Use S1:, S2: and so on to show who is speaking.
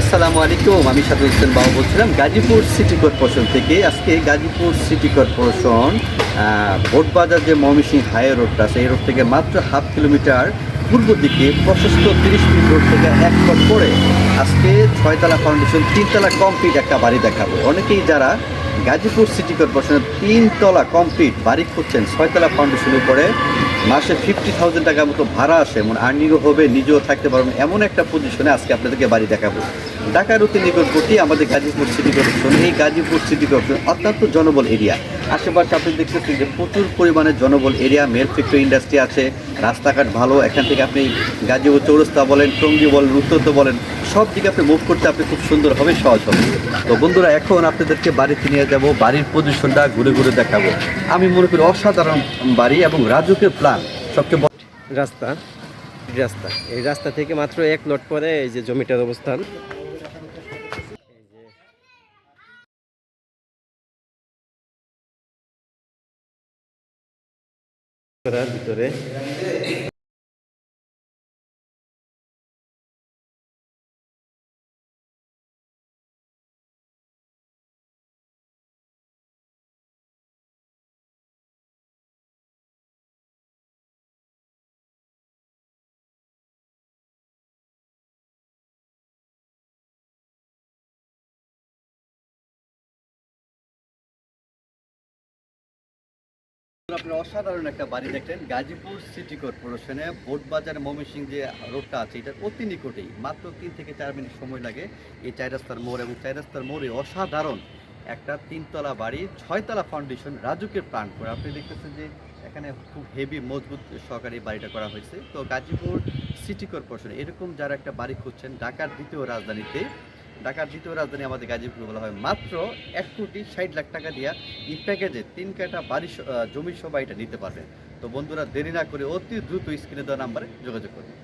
S1: আসসালামু আলাইকুম, আমি সাদু হোসেন বাবু বলছিলাম। গাজীপুর সিটি কর্পোরেশন থেকে আজকে গাজীপুর সিটি কর্পোরেশন ভোটবাজার যে ময়মনসিং হাই রোডটা আছে, এই রোড থেকে মাত্র হাফ কিলোমিটার পূর্ব দিকে প্রশস্ত তিরিশ মিনিট রোড থেকে এক পর পরে আজকে ছয়তলা ফাউন্ডেশন তিনতলা কমপ্লিট একটা বাড়ি দেখাবো। অনেকেই যারা গাজীপুর সিটি কর্পোরেশনের তিনতলা কমপ্লিট বাড়ি খুঁজছেন ছয়তলা ফাউন্ডেশনের উপরে। মাসে ফিফটি থাউজেন্ড টাকার মতো ভাড়া আসে, এমন আর্নিংও হবে, নিজেও থাকতে পারবেন এমন একটা পজিশনে আজকে আপনাদেরকে বাড়ি দেখাবো। ঢাকার অতি নিকটবর্তী আমাদের গাজীপুর সিটি কর্পোরেশন, এই গাজীপুর সিটি কর্পোরেশন অত্যন্ত জনবল এরিয়া আশেপাশে আপনি দেখতেছেন যে প্রচুর পরিমাণে জনবল এরিয়া মেল ফ্যাক্টরি ইন্ডাস্ট্রি আছে, রাস্তাঘাট ভালো, এখান থেকে আপনি গাজীপুর চৌরস্তা বলেন, টঙ্গি বলেন উত্তরত বলেন, সব দিকে আপনি মুভ করতে আপনি খুব সুন্দর হবে, সহজ হবে। তো বন্ধুরা, এখন আপনাদেরকে বাড়িতে নিয়ে যাব, বাড়ির পজিশনটা ঘুরে ঘুরে দেখাবো। আমি মনে করি অসাধারণ বাড়ি এবং রাজুকের প্ল্যান সবচেয়ে
S2: রাস্তা রাস্তা, এই রাস্তা থেকে মাত্র এক লট পরে এই যে জমিটার অবস্থান। করার ভিতরে
S1: আপনি অসাধারণ একটা বাড়ি দেখলেন। গাজীপুর সিটি কর্পোরেশনে বোটবাজার ময়মনসিং যে রোডটা আছে এটার অতি নিকটেই। মাত্র তিন থেকে চার মিনিট সময় লাগে। এই চার রাস্তার মোড় এবং চার রাস্তার মোড়ে অসাধারণ একটা তিনতলা বাড়ি, ছয়তলা ফাউন্ডেশন রাজুকের প্রাণ করে। আপনি দেখতেছেন যে এখানে খুব হেভি মজবুত, সহকারে বাড়িটা করা হয়েছে। তো গাজীপুর সিটি কর্পোরেশন এরকম যারা একটা বাড়ি খুঁজছেন, ঢাকার দ্বিতীয় রাজধানীতে ঢাকার দ্বিতীয় রাজধানী আমাদের গাজীপুর বলা হয়। মাত্র এক কোটি ষাট লাখ টাকা দিয়া এই প্যাকেজে তিন কাটা বাড়ি জমি সবাই এটা নিতে পারবেন। তো বন্ধুরা দেরি না করে অতি দ্রুত স্ক্রিনে দেওয়া নাম্বারে যোগাযোগ করুন।